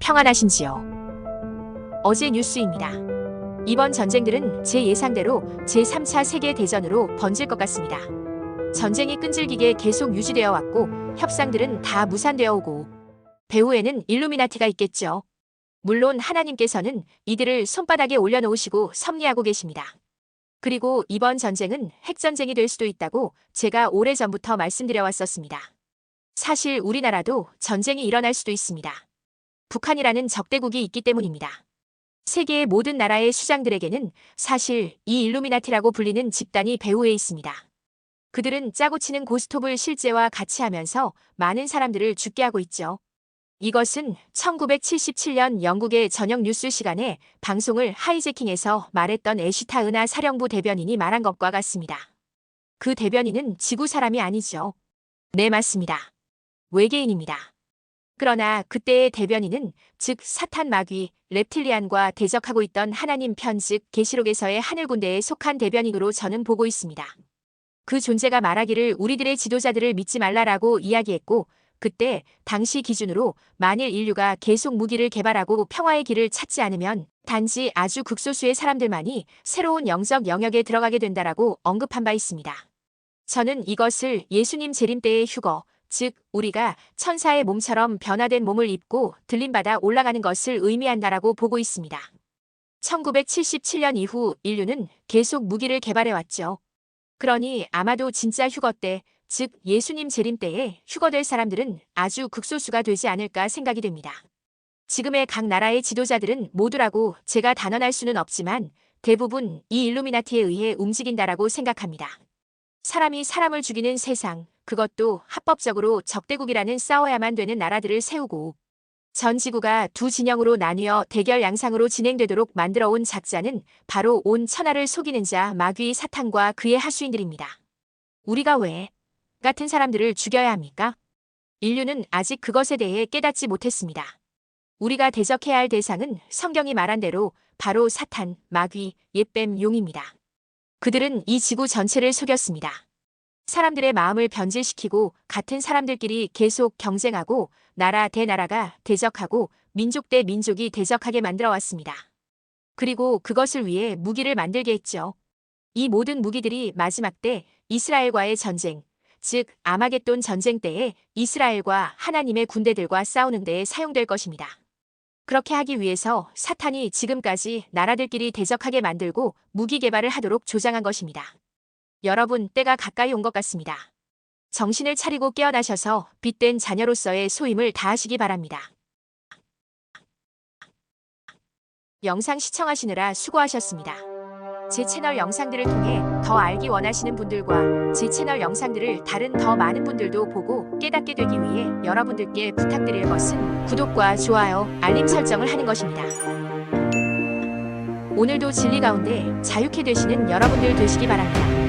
평안하신지요? 어제 뉴스입니다. 이번 전쟁들은 제 예상대로 제3차 세계대전으로 번질 것 같습니다. 전쟁이 끈질기게 계속 유지되어 왔고 협상들은 다 무산되어 오고 배후에는 일루미나티가 있겠죠. 물론 하나님께서는 이들을 손바닥에 올려놓으시고 섭리하고 계십니다. 그리고 이번 전쟁은 핵전쟁이 될 수도 있다고 제가 오래전부터 말씀드려 왔었습니다. 사실 우리나라도 전쟁이 일어날 수도 있습니다. 북한이라는 적대국이 있기 때문입니다. 세계의 모든 나라의 수장들에게는 사실 이 일루미나티라고 불리는 집단이 배후에 있습니다. 그들은 짜고 치는 고스톱을 실제와 같이 하면서 많은 사람들을 죽게 하고 있죠. 이것은 1977년 영국의 저녁 뉴스 시간에 방송을 하이제킹해서 말했던 에시타 은하 사령부 대변인이 말한 것과 같습니다. 그 대변인은 지구 사람이 아니죠. 네, 맞습니다. 외계인입니다. 그러나 그때의 대변인은 즉 사탄 마귀 reptilian과 대적하고 있던 하나님 편즉 계시록에서의 하늘 군대에 속한 대변인으로 저는 보고 있습니다. 그 존재가 말하기를 우리들의 지도자들을 믿지 말라라고 이야기했고 그때 당시 기준으로 만일 인류가 계속 무기를 개발하고 평화의 길을 찾지 않으면 단지 아주 극소수의 사람들만이 새로운 영적 영역에 들어가게 된다라고 언급한 바 있습니다. 저는 이것을 예수님 재림 때의 휴거, 즉 우리가 천사의 몸처럼 변화된 몸을 입고 들림받아 올라가는 것을 의미한다라고 보고 있습니다. 1977년 이후 인류는 계속 무기를 개발해 왔죠. 그러니 아마도 진짜 휴거 때, 즉 예수님 재림 때에 휴거될 사람들은 아주 극소수가 되지 않을까 생각이 됩니다. 지금의 각 나라의 지도자들은 모두라고 제가 단언할 수는 없지만 대부분 이 일루미나티에 의해 움직인다라고 생각합니다. 사람이 사람을 죽이는 세상, 그것도 합법적으로 적대국이라는 싸워야만 되는 나라들을 세우고 전 지구가 두 진영으로 나뉘어 대결 양상으로 진행되도록 만들어 온 작자는 바로 온 천하를 속이는 자 마귀 사탄과 그의 하수인들입니다. 우리가 왜 같은 사람들을 죽여야 합니까? 인류는 아직 그것에 대해 깨닫지 못했습니다. 우리가 대적해야 할 대상은 성경이 말한 대로 바로 사탄, 마귀, 옛뱀, 용입니다. 그들은 이 지구 전체를 속였습니다. 사람들의 마음을 변질시키고 같은 사람들끼리 계속 경쟁하고 나라 대 나라가 대적하고 민족 대 민족이 대적하게 만들어 왔습니다. 그리고 그것을 위해 무기를 만들게 했죠. 이 모든 무기들이 마지막 때 이스라엘과의 전쟁, 즉 아마겟돈 전쟁 때에 이스라엘과 하나님의 군대들과 싸우는 데에 사용될 것입니다. 그렇게 하기 위해서 사탄이 지금까지 나라들끼리 대적하게 만들고 무기 개발을 하도록 조장한 것입니다. 여러분, 때가 가까이 온 것 같습니다. 정신을 차리고 깨어나셔서 빛된 자녀로서의 소임을 다하시기 바랍니다. 영상 시청하시느라 수고하셨습니다. 제 채널 영상들을 통해 더 알기 원하시는 분들과 제 채널 영상들을 다른 더 많은 분들도 보고 깨닫게 되기 위해 여러분들께 부탁드릴 것은 구독과 좋아요, 알림 설정을 하는 것입니다. 오늘도 진리 가운데 자유케 되시는 여러분들 되시기 바랍니다.